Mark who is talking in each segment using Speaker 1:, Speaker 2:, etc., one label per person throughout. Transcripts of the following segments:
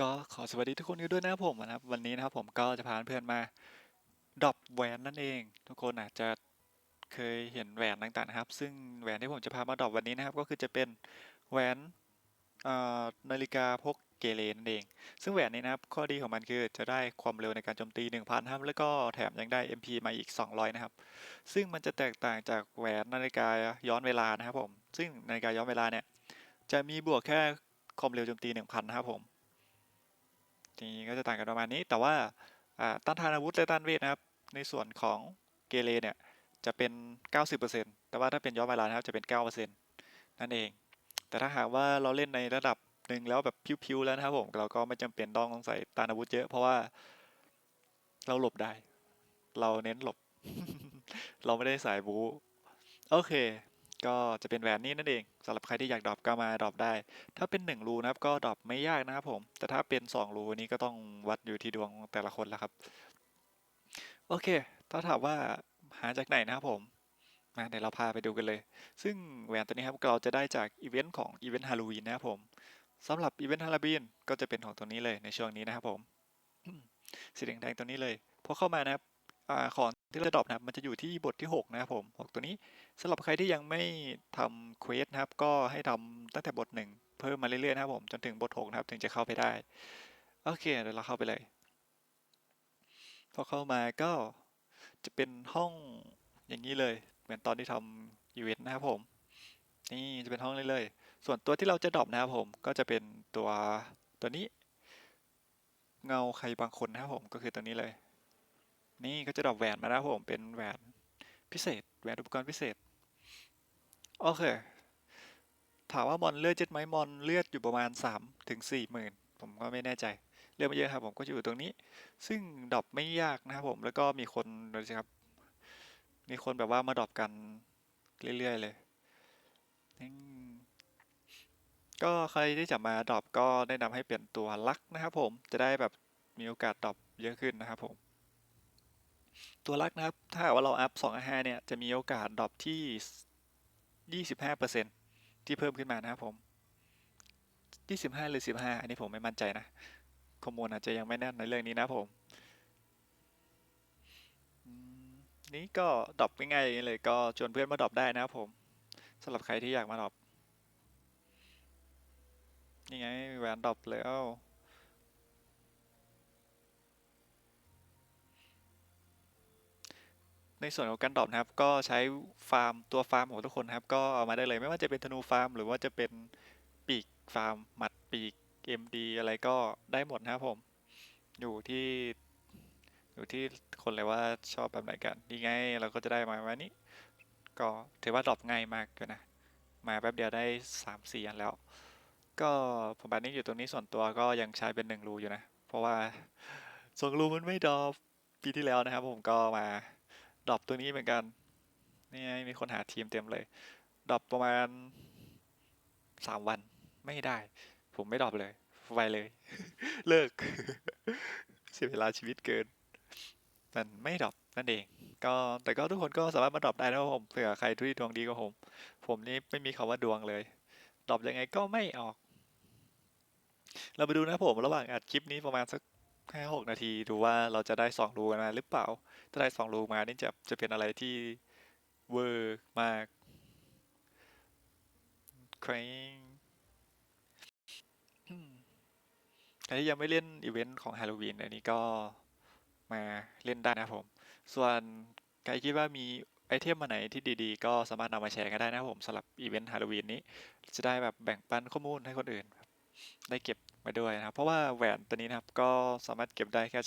Speaker 1: ก็ขอสวัสดีทุกคนกันด้วยนะครับผมนะครับ วันนี้นะครับผมก็จะพาเพื่อนมาดรอปแหวนนั่นเอง ทุกคนอาจจะเคยเห็นแหวนต่างๆนะครับ ซึ่งแหวนที่ผมจะพามาดรอปวันนี้นะครับ ก็คือจะเป็นแหวนนาฬิกาพกเกเรนั่นเอง ซึ่งแหวนนี้นะครับ ข้อดีของมันคือจะได้ความเร็วในการโจมตี 1,000ครับแล้วก็แถมยังได้ MP มาอีก 200 นะครับ ซึ่งมันจะแตกต่างจากแหวนนาฬิกาย้อนเวลานะครับผม ซึ่งนาฬิกาย้อนเวลาเนี่ยจะมีบวกแค่ความเร็วโจมตี 1,000 นะครับผม นี้ก็จะต่างกันประมาณนี้ แต่ว่าต้านทานอาวุธและต้านเวทนะครับ ในส่วนของเกเรเนี่ยจะเป็น 90%แต่ว่าถ้าเป็นย้อนเวลานะครับจะเป็น 9%นั่นเอง แต่ถ้าหากว่าเราเล่นในระดับหนึ่งแล้วแบบพิวๆแล้วนะครับผมเราก็ไม่จำเป็นต้องใส่ต้านอาวุธเยอะเพราะว่าเราหลบได้ เราเน้นหลบ เราไม่ได้สายบู๊โอเค ก็จะเป็นแหวนนี้นั่นเองสำหรับใครที่อยากดรอปก็มาดรอปได้ ถ้าเป็นหนึ่งรูนะครับก็ดรอปไม่ยากนะครับผมแต่ถ้าเป็นสองรูนี้ก็ต้องวัดอยู่ที่ดวงแต่ละคนแล้วครับ โอเค ถ้าถามว่าหาจากไหนนะครับผมมาเดี๋ยวเราพาไปดูกันเลย ซึ่งแหวนตัวนี้ครับเราจะได้จากอีเวนต์ของอีเวนต์ฮาโลวีนนะครับผมสำหรับอีเวนต์ฮาโลวีนก็จะเป็นของตัวนี้เลยในช่วงนี้นะครับผมสีแดงๆตัวนี้เลยพอเข้ามานะครับอของ ที่เราจะดรอปนะครับมันจะอยู่ที่บทที่ 6 นะครับผม6ตัวนี้สำหรับใครที่ยังไม่ทำเควสนะครับ ก็ให้ทำตั้งแต่บท 1 เพิ่มมาเรื่อยๆนะครับผมจนถึงบท 6 นะครับ ถึงจะเข้าไปได้ โอเคเดี๋ยวเราเข้าไปเลย พอเข้ามาก็จะเป็นห้องอย่างนี้เลย เหมือนตอนที่ทำอีเวนต์นะครับผม นี่จะเป็นห้องเลยเลยส่วนตัวที่เราจะดรอปนะครับผมก็จะเป็นตัวตัวนี้ เงาใครบางคนนะครับผมก็คือตัวนี้เลย นี่ก็จะดรอปแหวนมานะครับผมเป็นแหวนพิเศษแหวนอุปกรณ์พิเศษ โอเค ถามว่ามอนเลือดเจ็ดไหมมอนเลือดอยู่ประมาณ3ถึง4หมื่นผมก็ไม่แน่ใจ เลือดไม่เยอะครับผมก็อยู่ตรงนี้ ซึ่งดรอปไม่ยากนะครับผมแล้วก็มีคนดูสิครับ มีคนแบบว่ามาดรอปกันเรื่อยๆเลยก็ใครที่จะมาดรอปก็แนะนำให้เปลี่ยนตัวลักนะครับผมจะได้แบบมีโอกาสดรอปเยอะขึ้นนะครับผม ตัวลักนะครับ ถ้าว่าเราอัพ2 5เนี่ย จะมีโอกาสดรอปที่ 25%ที่เพิ่มขึ้นมานะครับผม 25 หรือ 15 อันนี้ผมไม่มั่นใจนะข้อมูลอาจจะยังไม่แน่นในเรื่องนี้นะผมอืมนี่ก็ดรอปง่ายๆอย่างนี้เลย ก็ชวนเพื่อนมาดรอปได้นะครับผมสำหรับใครที่อยากมาดรอปนี่ไงแหวนดรอปแล้ว ในส่วนของการดรอปนะครับ ก็ใช้ฟาร์มตัวฟาร์มของทุกคนนะครับ ก็เอามาได้เลยไม่ว่าจะเป็นธนูฟาร์ม หรือว่าจะเป็นปีกฟาร์มหมัดปีก MD อะไรก็ได้หมดนะครับผม อยู่ที่อยู่ที่คนเลยว่าชอบแบบไหนกันดีไงเราก็จะได้มาวันนี้ ก็ถือว่าดรอปง่ายมากเลยนะ มาแป๊บเดียวได้สามสี่อันแล้ว ก็ผมแบบนี้อยู่ตรงนี้ส่วนตัวก็ยังใช้เป็นหนึ่งรูอยู่นะ เพราะว่าสองรูมันไม่ดรอปปีที่แล้วนะครับผมก็มา ดรอปตัวนี้เหมือนกัน นี่มีคนหาทีมเต็มเลยดรอปประมาณสามวันไม่ได้ ผมไม่ดรอปเลยไวเลย เลิก เสียเวลาชีวิตเกินมันไม่ดรอปนั่นเอง ก็แต่ก็ทุกคนก็สามารถมาดรอปได้นะครับผมเผื่อใครที่ดวงดีกว่าผม ผมนี่ไม่มีคำว่าดวงเลยดรอปยังไงก็ไม่ออก เราไปดูนะผม ระหว่างอัดคลิปนี้ประมาณสัก ห้าหกนาทีดูว่าเราจะได้สองรูกมาหรือเปล่า ถ้าได้สองรูมานี่จะจะเป็นอะไรที่เวอร์มากคริงอืมใครที่ยังไม่เล่นอีเวนต์ของฮาโลวีนอันนี้ก็มาเล่นได้นะผม ส่วนใครคิดว่ามีไอเทมมาไหนที่ดีๆ ก็สามารถนำมาแชร์กันได้นะผมสำหรับอีเวนต์ฮาโลวีนนี้ จะได้แบบแบ่งปันข้อมูลให้คนอื่น ได้เก็บ มาด้วยนะครับ เพราะว่าแหวนตัวนี้นะครับก็สามารถเก็บได้แค่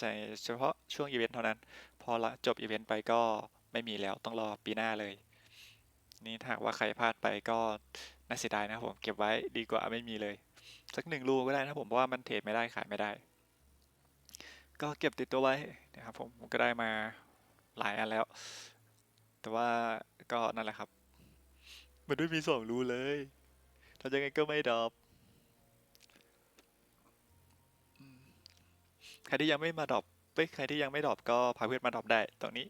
Speaker 1: เฉพาะช่วงอีเวนต์เท่านั้น พอละจบอีเวนต์ไปก็ไม่มีแล้วต้องรอปีหน้าเลย นี่ถ้าหากว่าใครพลาดไปก็น่าเสียดายนะครับผมเก็บไว้ดีกว่าไม่มีเลย สักหนึ่งรูก็ได้นะครับผมเพราะว่ามันเทรดไม่ได้ขายไม่ได้ ก็เก็บติดตัวไว้นะครับผมผมก็ได้มาหลายอันแล้ว แต่ว่าก็นั่นแหละครับ มันไม่มีสองรูเลยทำยังไงก็ไม่ดรอปอืม ใครที่ยังไม่มาดรอปเอ้ยใครที่ยังไม่ดรอปก็พาเพื่อนมาดรอปได้ตรงนี้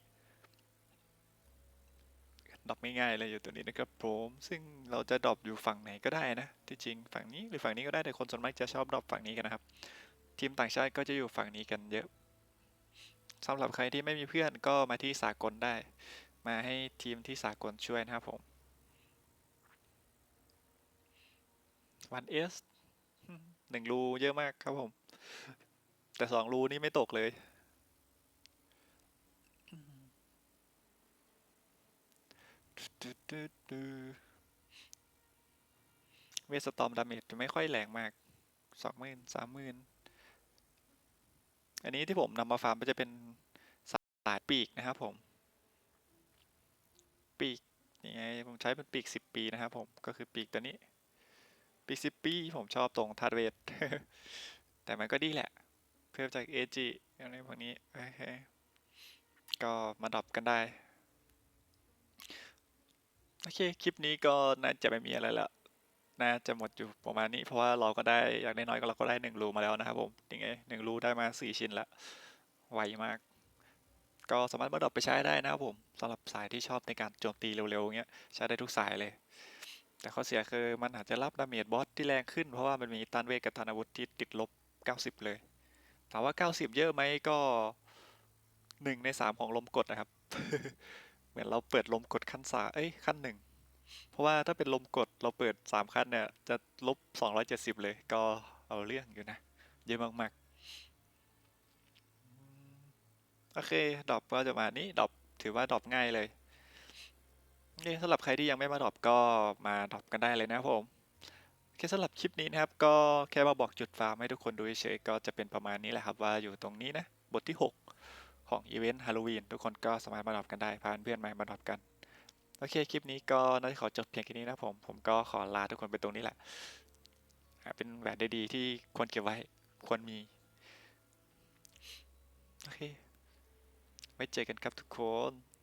Speaker 1: ดรอปง่ายๆเลยอยู่ตัวนี้นะครับผมซึ่งเราจะดรอปอยู่ฝั่งไหนก็ได้นะที่จริงฝั่งนี้หรือฝั่งนี้ก็ได้แต่คนส่วนมากจะชอบดรอปฝั่งนี้กันนะครับ ทีมต่างชาติก็จะอยู่ฝั่งนี้กันเยอะสำหรับใครที่ไม่มีเพื่อนก็มาที่สากลได้ มาให้ทีมที่สากลช่วยนะครับผมวันเอสหนึ่งรูเยอะมากครับผม แต่สองรูนี่ไม่ตกเลย เวสตอมดาเมจจะไม่ค่อยแรงมากสองหมื่นสามหมื่นอันนี้ที่ผมนำมาฟาร์มก็จะเป็นสายปีกนะครับผม ปีกยังไงผมใช้เป็นปีกสิบปีนะครับผม ก็คือปีกตัวนี้ ปีกสิบปีผมชอบตรงธาตุเวทแต่มันก็ดีแหละ เพิ่มจากเอจิอะไรพวกนี้โอเคก็มาดรอปกันได้ โอเค คลิปนี้ก็น่าจะไม่มีอะไรละน่าจะหมดอยู่ประมาณนี้ เพราะว่าเราก็ได้อย่างน้อยๆก็เราก็ได้หนึ่งรูมาแล้วนะครับผมยังไงหนึ่งรูได้มาสี่ชิ้นละไวมาก ก็สามารถมาดรอปไปใช้ได้นะครับผมสำหรับสายที่ชอบในการโจมตีเร็วๆเงี้ยใช้ได้ทุกสายเลย แต่ข้อเสียคือมันอาจจะรับดาเมจบอสที่แรงขึ้นเพราะว่ามันมีต้านเวทกับต้านอาวุธที่ติดลบ 90 เลย ถามว่า 90 เยอะไหมก็หนึ่งในสามของลมกดนะครับ เหมือนเราเปิดลมกดขั้นสาเอ้ยขั้นหนึ่งเพราะว่าถ้าเป็นลมกดเราเปิดสามขั้นเนี่ย จะลบ270เลย ก็เอาเรื่องอยู่นะ เยอะมากๆ โอเคดรอปก็จะมานี้ดรอปถือว่าดรอปง่ายเลยโอเคสำหรับใครที่ยังไม่มาดรอปก็มาดรอปกันได้เลยนะผม โอเคสำหรับคลิปนี้นะครับ ก็แค่มาบอกจุดฟาร์มให้ทุกคนดูเฉยๆก็จะเป็นประมาณนี้แหละครับ ว่าอยู่ตรงนี้นะ บทที่ 6 ของอีเวนต์ฮาโลวีนทุกคนก็สามารถมาดรอปกันได้พาเพื่อนมามาดรอปกัน โอเค คลิปนี้ก็น่าจะขอจบเพียงแค่นี้นะผม ผมก็ขอลาทุกคนไปตรงนี้แหละ เป็นแหวนดีๆที่ควรเก็บไว้ควรมี โอเค ไว้เจอกันครับทุกคน